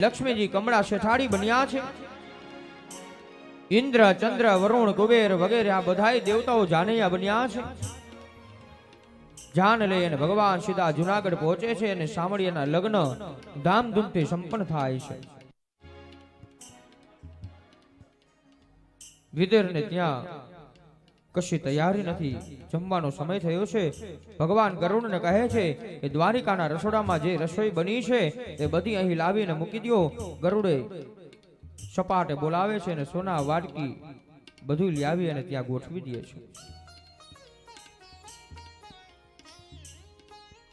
લક્ષ્મીજી કમળા શેઠાડી બન્યા છે. ઇન્દ્ર, ચંદ્ર, વરુણ, કુબેર વગેરે આ બધા દેવતાઓ જાનૈયા બન્યા છે. જાન લઈ અને ભગવાન સીધા જુનાગઢ પહોંચે છે અને સામળિયાના લગ્ન ધામધૂમથી સંપન્ન થાય છે. વિદરને ત્યાં કશી તૈયારી નથી. જમવાનો સમય થયો છે. ભગવાન ગરુડને કહે છે કે દ્વારિકાના રસોડામાં જે રસોઈ બની છે, એ બધી અહીં લાવીને મૂકી દો ગરુડે સપાટે બોલાવે છે અને સોના વાટકી બધું લાવી અને ત્યાં ગોઠવી દે છે.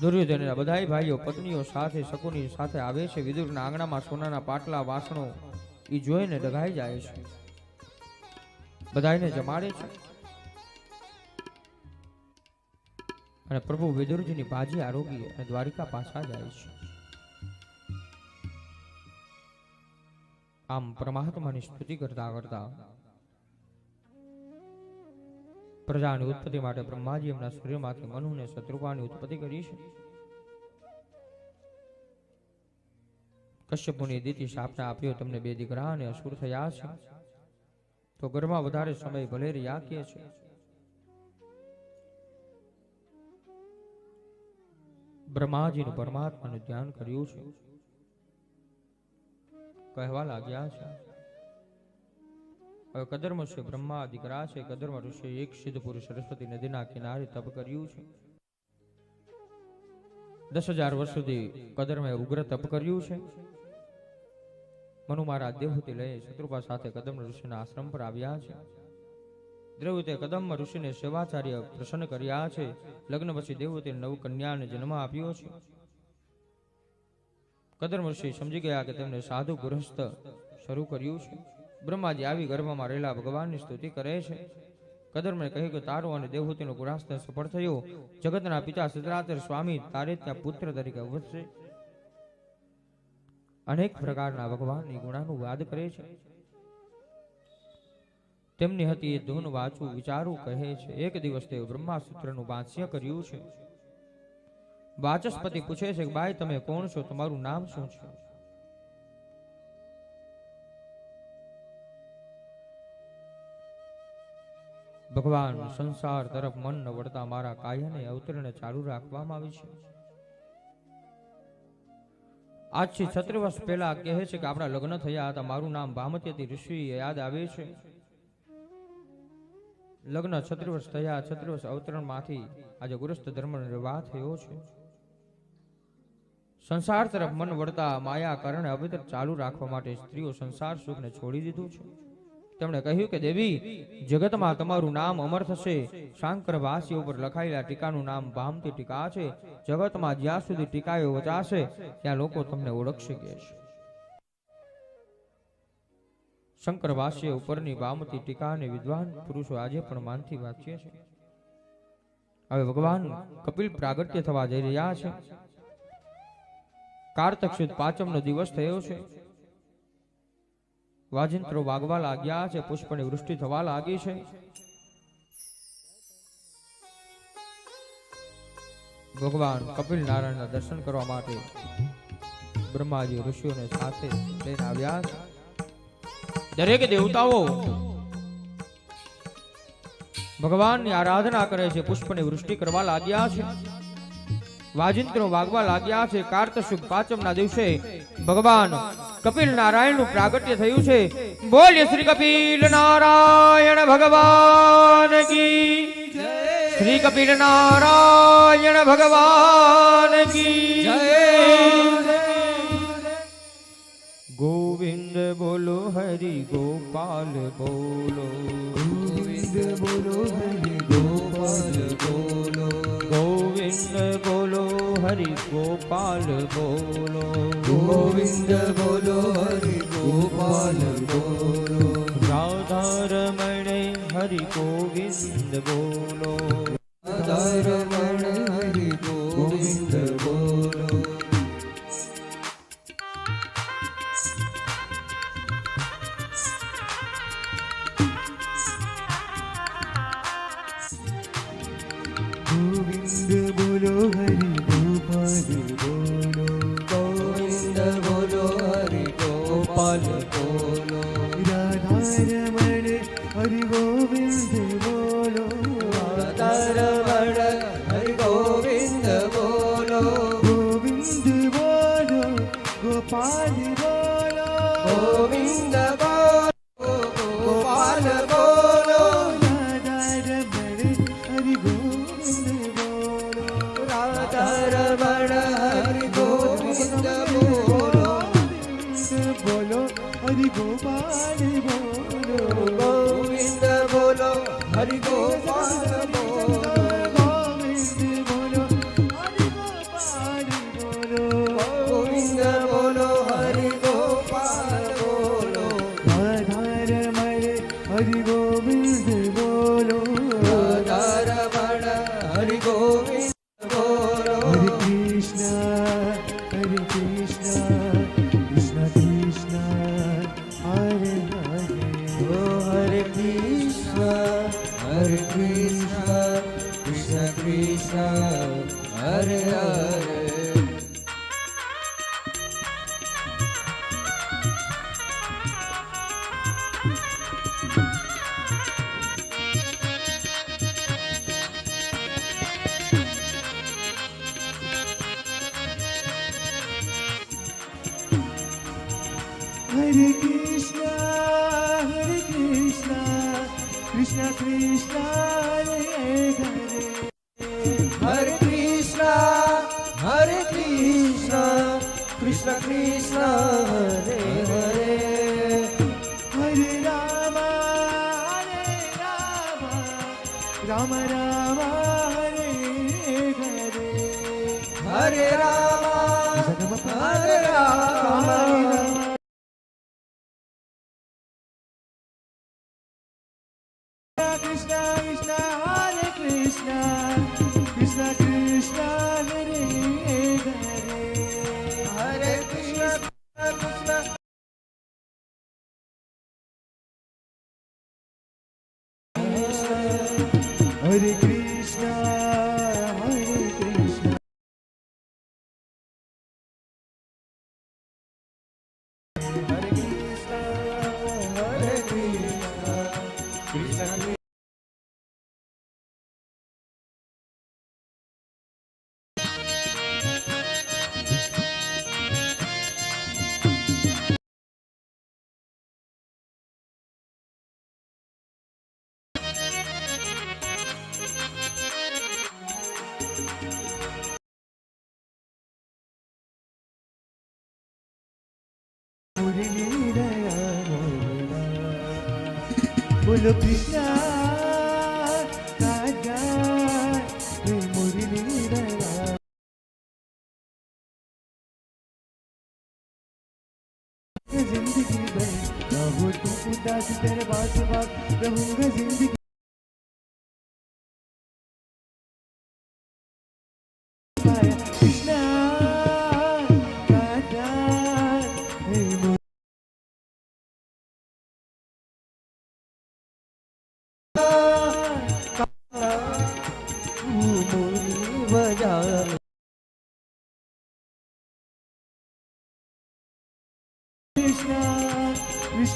દુર્યોધનના બધા ભાઈઓ, પત્નીઓ સાથે, શકુની સાથે આવે છે. વિદુરના આંગણામાં સોનાના પાટલા, વાસણો એ જોઈને ડઘાઈ જાય છે. બધાને જમાડે છે. અને પ્રભુ વિદુરજીની બાજી આરોગી અને દ્વારિકા પાછા જાય છે. આમ પરમાત્માની સ્તુતિ કરતા કરતા પ્રજાની ઉત્પત્તિ માટે બ્રહ્માજી એમના સૂર્યમાંથી મનુને શત્રુપાની ઉત્પત્તિ કરી છે. કશ્યપુની દીતિ શાપને આપ્યો તમને બે દીકરા અને અસુર થયા છે. તો ઘરમાં વધારે સમય ભલે રહ્યા કે છે. બ્રહ્માજીનું પરમાત્માનું ધ્યાન કર્યું છે. કહેવા લાગ્યા છે. હવે કદર્મ છે બ્રહ્મા દીકરા છે કદર્મ ઋષિ એક સિદ્ધ પુરુષ સરસ્વતી નદીના કિનારે તપ કર્યું છે. દસ હજાર વર્ષ સુધી કદર્મે ઉગ્ર તપ કર્યું છે. મનુ મારા દેવતી લઈ શત્રુપા સાથે કદમ ઋષિના આશ્રમ પર આવ્યા છે. દ્રવતે કદમ ઋષિને સેવાચાર્ય પ્રસન્ન કર્યા છે. લગ્ન પછી દેવતે નવ કન્યાને જન્મ આપ્યો છે. કદમ ઋષિ સમજી ગયા કે તેમને સાધુ ગૃહસ્થ શરૂ કર્યું છે. બ્રહ્માજી આવી ગર્ભમાં રહેલા ભગવાનની સ્તુતિ કરે છે. કદર્મને કહ્યું કે તારો અને દેવહૂતિનો ગુણાસ્ત સફળ થયો. જગતના પિતા સિદ્ધરાત્ર સ્વામી તારે ત્યાં પુત્ર તરીકે વધશે અનેક પ્રકારના ભગવાનની ગુણાનું વાદ કરે છે. તેમની હતી એ ધૂન વાંચવું વિચારવું કહે છે. એક દિવસ તેઓ બ્રહ્માસૂત્રનું વાંચ્ય કર્યું છે. વાચસ્પતિ પૂછે છે કે, બાઈ, તમે કોણ છો? તમારું નામ શું છે? ભગવાન સંસાર તરફ મન ન વળતા મારા કાયાને અવતરણ ચાલુ રાખવામાં આવી છે. આજથી છત્રી વર્ષ પહેલા કહે છે કે, આપણા લગ્ન થયા હતા. મારું નામ ભામતી ઋષિ યાદ આવે છે. લગ્ન છત્રી વર્ષ થયા છત્રી વર્ષ અવતરણમાંથી આજે ગુરસ્થ ધર્મ નિર્વાહ થયો છે. સંસાર તરફ મન વળતા માયા કારણે અભિતર ચાલુ રાખવા માટે સ્ત્રીઓ સંસાર સુખને છોડી દીધું છે. તેમણે કહ્યું કે, દેવી, જગતમાં તમારું નામ અમર થશે. શાંકર વાસીઓ પર લખાયેલા ટીકાનું નામ ભામતી ટીકા છે. જગતમાં જ્યાં સુધી ટીકાઓ વચાશે, ત્યાં લોકો તમને ઓળખશે. કે છે શંકર વાસ્ય ઉપરની બામતી ટીકા વિદ્વાન પુરુષો આજે પણ માનથી વાંચીએ છે. હવે ભગવાન કપિલ પ્રાગટ્ય થવા જઈ રહ્યા છે. કારતક સુદ પાંચમનો દિવસ થયો છે. વાજિંત્રો વાગવા લાગ્યા છે, પુષ્પની વૃષ્ટિ થવા લાગી છે. ભગવાન કપિલ નારાયણના દર્શન કરવા માટે બ્રહ્માજી ઋષિઓને સાથે લઈને આવ્યા છે. દરેક દેવતાઓ ભગવાનની આરાધના કરે છે, પુષ્પની વૃષ્ટિ કરવા લાગ્યા છે. વાજિંત્રો વાગવા લાગ્યા છે કાર્તશુક પાંચમના દિવસે ભગવાન કપિલ નારાયણનું પ્રાગટ્ય થયું છે. બોલ્ય શ્રી કપિલ નારાયણ ભગવાન કી શ્રી કપિલ નારાયણ ભગવાન કી ગોવિંદ હરિ ગોપાલ બોલો ગોવિંદ બોલો હરિ ગોપાલ બોલો ગોવિંદ બોલો હરિ ગોપાલ બોલો ગોવિંદ બોલો હરિ ગોપાલ બોલો રાધારમણે હરિ ગોવિંદ બોલો Govind do Krishna solo tus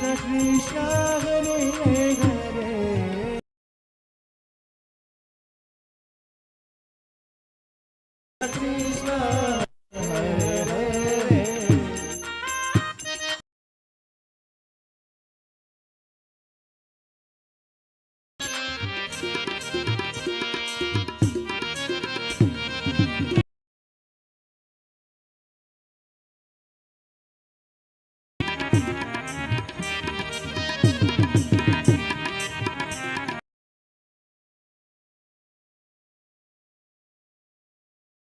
Krishna Hare Hare. Krishna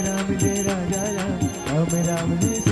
Ram जय राजा राम राम जय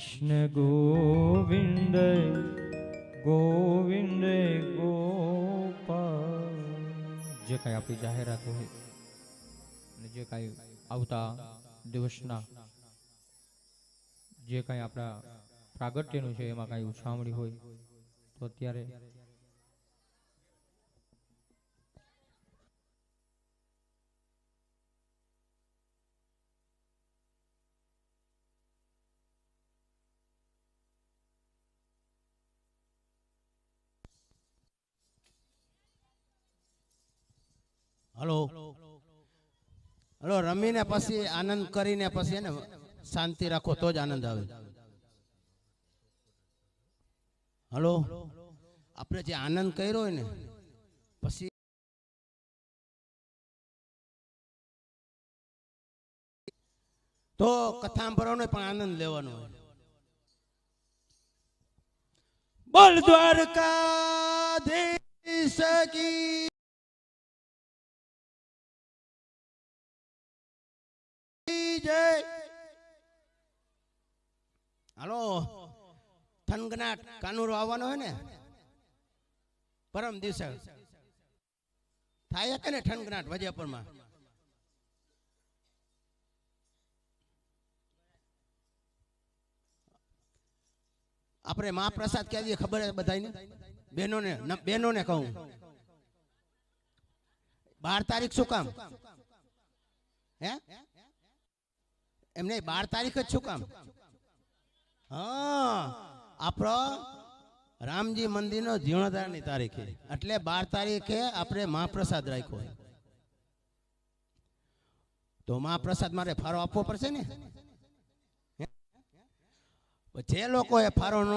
કૃષ્ણ ગોવિંદ ગોવિંદ જે કાંઈ આપણી જાહેરાત હોય અને જે કાંઈ આવતા દિવસના જે કાંઈ આપણા પ્રાગટ્યનું છે, એમાં કાંઈ ઉછામણી હોય, તો અત્યારે હલો. હલો, રમીને પછી આનંદ કરીને પછી એને શાંતિ રાખો, તો જ આનંદ આવે. હલો. આપણે જે આનંદ કર્યો હોય ને, પછી તો કથા ભરવાનો પણ આનંદ લેવાનો બોલ દ્વારકાધીશ કી જય હાલો. થનગનાટ કાનુરો આવવાનો હોય ને? પરમ દિવસે. થાય કે ને ઠનગનાટ વજેપુરમાં આપણે મહાપ્રસાદ કહી દઈએ, ખબર છે બધાને? બહેનોને બહેનોને કહું. બાર તારીખ શું કામ? હે? એમ નહીં બાર તારીખ જ શું કામ? હા, આપણો રામજી મંદિરનો જીર્ણોદ્ધારની તારીખે. એટલે બાર તારીખે આપણે મહાપ્રસાદ રાખ્યો તો મહાપ્રસાદ મારે ફાળો આપવો પડશે ને? જે લોકો એ ફાળો ન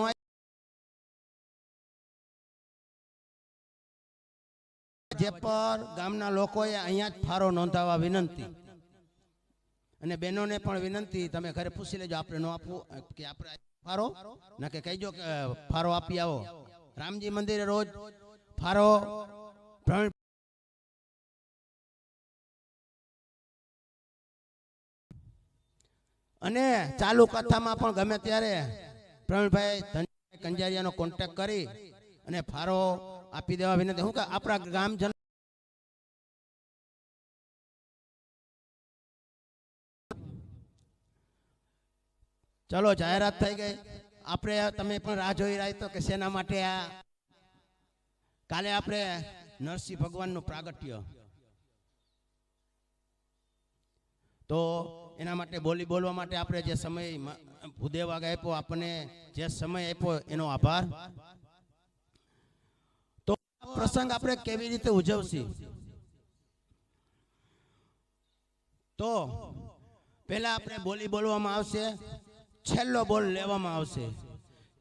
જે પર ગામના લોકોએ અહીંયા જ ફાળો નોંધાવવા વિનંતી. અને બહેનોને પણ વિનંતી, તમે ઘરે પૂછી લેજો, આપણે ન આપવું, કે આપણે ફારો. ના કે કહીજો કે ફારો આપી આવો. રામજી મંદિરે રોજ ફારો અને ચાલુ કથામાં પણ ગમે ત્યારે પ્રવીણભાઈ કંજારિયાનો કોન્ટેક્ટ કરી અને ફારો આપી દેવા વિનંતી. હું કે આપણા ગામજન ચલો, જાહેરાત થઈ ગઈ. આપણે તમે પણ રાહ જોઈ રહ્યા તો કે શેના માટે આ કાલે આપણે નરસિંહ ભગવાનનું પ્રાગટ્ય. તો એના માટે બોલી બોલવા માટે આપણે જે સમય ભૂદેવાગ આપ્યો આપણને જે સમય આપ્યો, એનો આભાર. તો પ્રસંગ આપણે કેવી રીતે ઉજવશી? તો પહેલા આપણે બોલી બોલવામાં આવશે. છેલ્લો બોલ લેવામાં આવશે.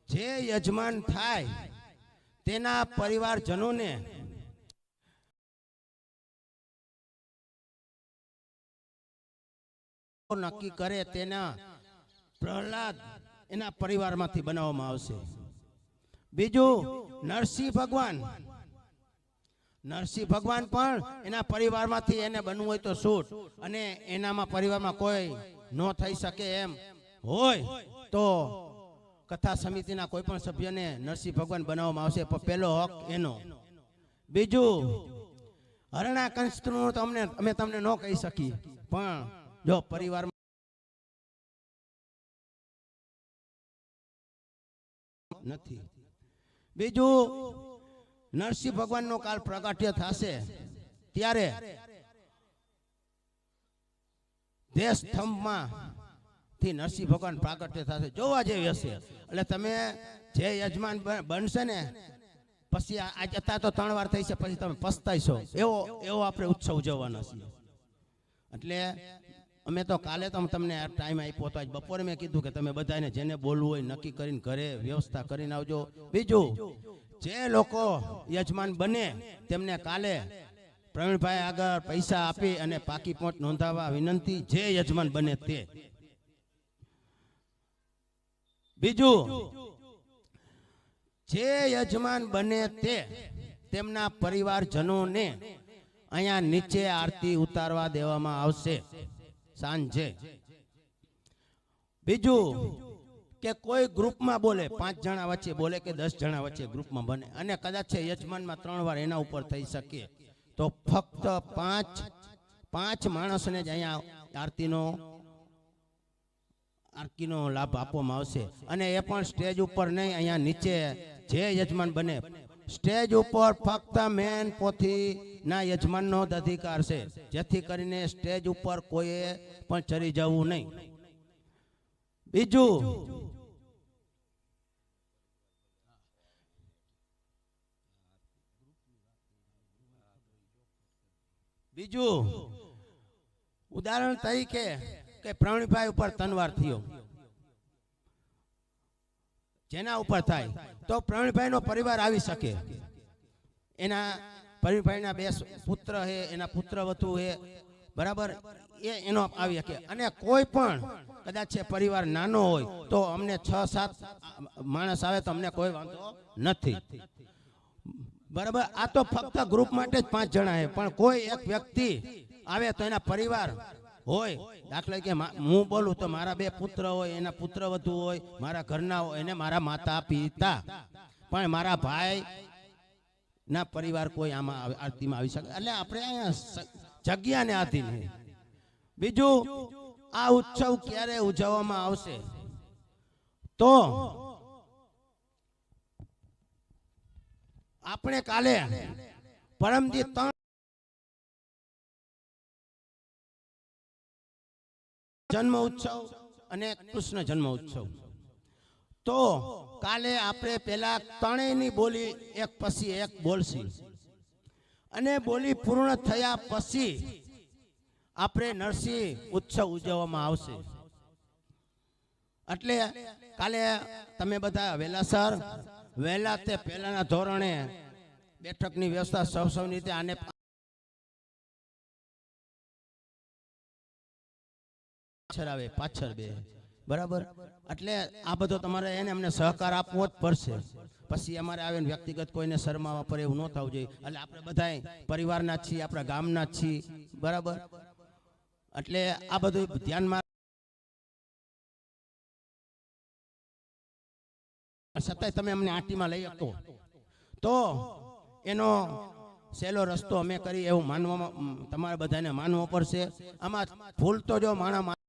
જે યજમાન થાય, તેના પરિવારજનોને નક્કી કરે તેના પ્રહલાદ એના પરિવારમાંથી બનાવવામાં આવશે. બીજું, નરસિંહ ભગવાન. નરસિંહ ભગવાન પણ એના પરિવારમાંથી એને બનવું હોય તો સૂટ અને એનામાં પરિવારમાં કોઈ ન થઈ શકે એમ. હોય તો કથા સમિતિના કોઈ પણ સભ્યને નરસિંહ ભગવાન બનાવવામાં આવશે. પહેલો હક એનો. બીજું હરણા કંસનું તો અમને અમે તમને ન કહી શકીએ. પણ જો પરિવાર નથી. બીજું નરસિંહ ભગવાનનો કાલ પ્રગટ્ય થશે ત્યારે દેશ સ્તંભમાં થી નરસિંહ ભગવાન પ્રાગટ્ય થશે. જોવા જેવી હશે. એટલે તમે જે યજમાન બનશે ને, પછી આ અત્યારે તો ત્રણ વાર થઈ છે પછી તમે પસ્તાઈશો. એવો એવો આપણે ઉત્સવ ઉજવવાનો છીએ. એટલે અમે તો કાલે તો તમને ટાઈમ આપ્યો હતો આજ બપોરે મેં કીધું કે તમે બધાને જેને બોલવું હોય નક્કી કરીને ઘરે વ્યવસ્થા કરીને આવજો. બીજું, જે લોકો યજમાન બને, તેમને કાલે પ્રવીણભાઈ આગળ પૈસા આપી અને પાકી પહોંચ નોંધાવવા વિનંતી, જે યજમાન બને તે. બીજું? જે યજમાન બને તે તેમના પરિવારજનોને અહીંયા નીચે આરતી ઉતારવા દેવામાં આવશે સાંજે. બીજું કે કોઈ ગ્રુપમાં બોલે, પાંચ જણા વચ્ચે બોલે કે દસ જણા વચ્ચે ગ્રુપમાં બને અને કદાચ છે યજમાનમાં ત્રણ વાર એના ઉપર થઈ શકે, તો ફક્ત પાંચ પાંચ માણસને જ અહીંયા આરતીનો આરતીનો લાભ આપવામાં આવશે. અને એ પણ સ્ટેજ ઉપર નહીં, અહીંયા નીચે જે યજમાન બને. સ્ટેજ ઉપર ફક્ત મેન પોથી ના યજમાનનો જ અધિકાર છે. જેથી કરીને સ્ટેજ ઉપર કોઈએ પણ ચરી જવું નહીં. બીજું. બીજું. ઉદાહરણ તરીકે કે પ્રવીણભાઈ ઉપર તનવાર થયો. જેના ઉપર થાય, તો પ્રવીણભાઈ નો પરિવાર આવી શકે. એના પ્રવીણભાઈના બે પુત્ર છે એના પુત્ર વધુ છે બરાબર? એ એનો આવી શકે. અને કોઈ પણ કદાચ છે પરિવાર નાનો હોય, તો અમને છ, સાત માણસ આવે તો અમને કોઈ વાંધો નથી. બરાબર? આ તો ફક્ત ગ્રુપ માટે જ પાંચ જણા છે પણ કોઈ એક વ્યક્તિ આવે તો એના પરિવાર હોય, દાખલા કે હું બોલું તો મારા બે પુત્ર હોય, એના પુત્ર વધુ હોય, મારા ઘરના હોય, એને મારા માતા પિતા. પણ મારા ભાઈ ના પરિવાર કોઈ આમાં આરતીમાં આવી શકે. એટલે આપણે અહીંયા જગ્યાને આધીન બીજું, આ ઉત્સવ ક્યારે ઉજવવામાં આવશે? તો આપણે કાલે પરમજી ત્રણ જન્મ ઉત્સવ અને કૃષ્ણ જન્મ ઉત્સવ. તો કાલે આપણે પેલા ત્રણેયની બોલી એક પછી એક બોલશી. અને બોલી પૂર્ણ થયા પછી આપણે નરસિંહ ઉત્સવ ઉજવવામાં આવશે. એટલે કાલે તમે બધા વહેલાસર વહેલા તે પહેલાના ધોરણે બેઠકની વ્યવસ્થા સૌ સૌની રીતે આને પાછળ આવે, પાછળ બે. બરાબર? એટલે આ બધો તમારે એને અમને સહકાર આપવો જ પડશે. પછી અમારે આવીને વ્યક્તિગત કોઈને શરમાવા પર એવું ન થવું જોઈએ. એટલે આપણે બધાય પરિવારના છીએ, આપણા ગામના છીએ. બરાબર? એટલે આ બધું ધ્યાનમાં છતાંય તમે અમને આંટીમાં લઈ શકો તો એનો સહેલો રસ્તો અમે કરી, એવું માનવામાં, તમારે બધાને માનવો પડશે. આમાં ભૂલ તો જો માણા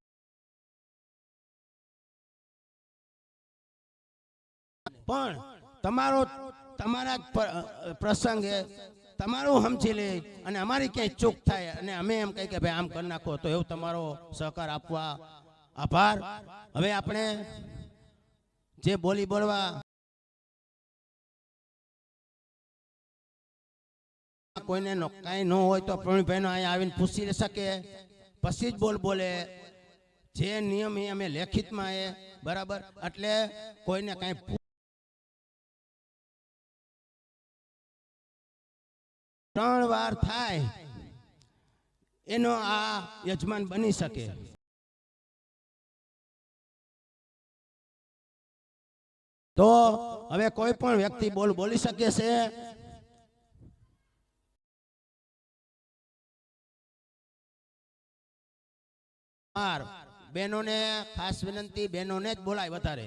પણ તમારો તમારા પ્રસંગે તમારું સમજી લે અને અમારી ક્યાંય ચૂક થાય અને અમે એમ કહીએ કે ભાઈ આમ કરી નાખો તો એવું તમારો સહકાર આપવા આભાર. હવે આપણે જે બોલી બોલવા કોઈને કઈ કાંઈ ન હોય તો પ્રવીણભાઈનો અહીંયા આવીને પૂછી શકે. પછી જ બોલ બોલે. જે નિયમ એ અમે લેખિતમાં એ બરાબર. એટલે કોઈને કાંઈ ત્રણ વાર થાય, એનો આ યજમાન બની શકે. તો હવે કોઈ પણ વ્યક્તિ બોલ બોલી શકે છે. બહેનોને ખાસ વિનંતી, બહેનોને જ બોલાય વધારે.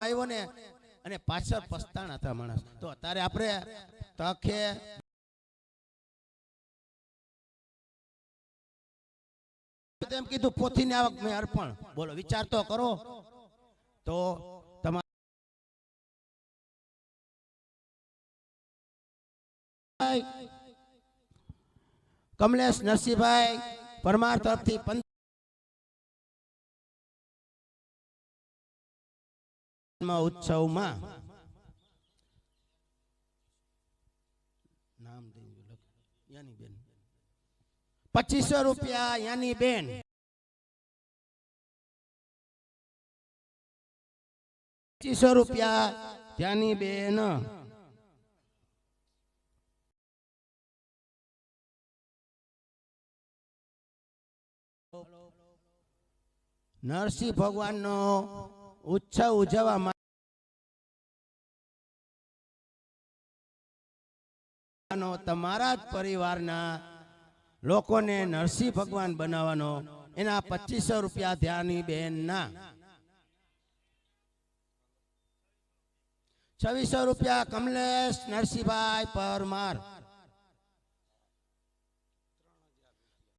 આવ્યો ને, અને પાછળ પસ્તાણ હતા માણસ. તો અત્યારે આપણે તખે તેમ કીધું, પોથીની આવક મેં અર્પણ. બોલો, વિચાર તો કરો. તો તમારે કમલેશ નરસિંહભાઈ પરમાર તરફથી ઉત્સવમાં. નામ યાની પચીસો રૂપિયા યાની બેન. પચીસો રૂપિયા ત્યાંની બેન. નરસિંહ ભગવાનનો ઉત્સવ ઉજવવા માટે તમારા જ પરિવારના લોકોને નરસિંહ ભગવાન બનાવવાનો, એના પચીસો રૂપિયા ધ્યાની બહેનના છવ્વીસો રૂપિયા કમલેશ નરસિંહભાઈ પરમાર.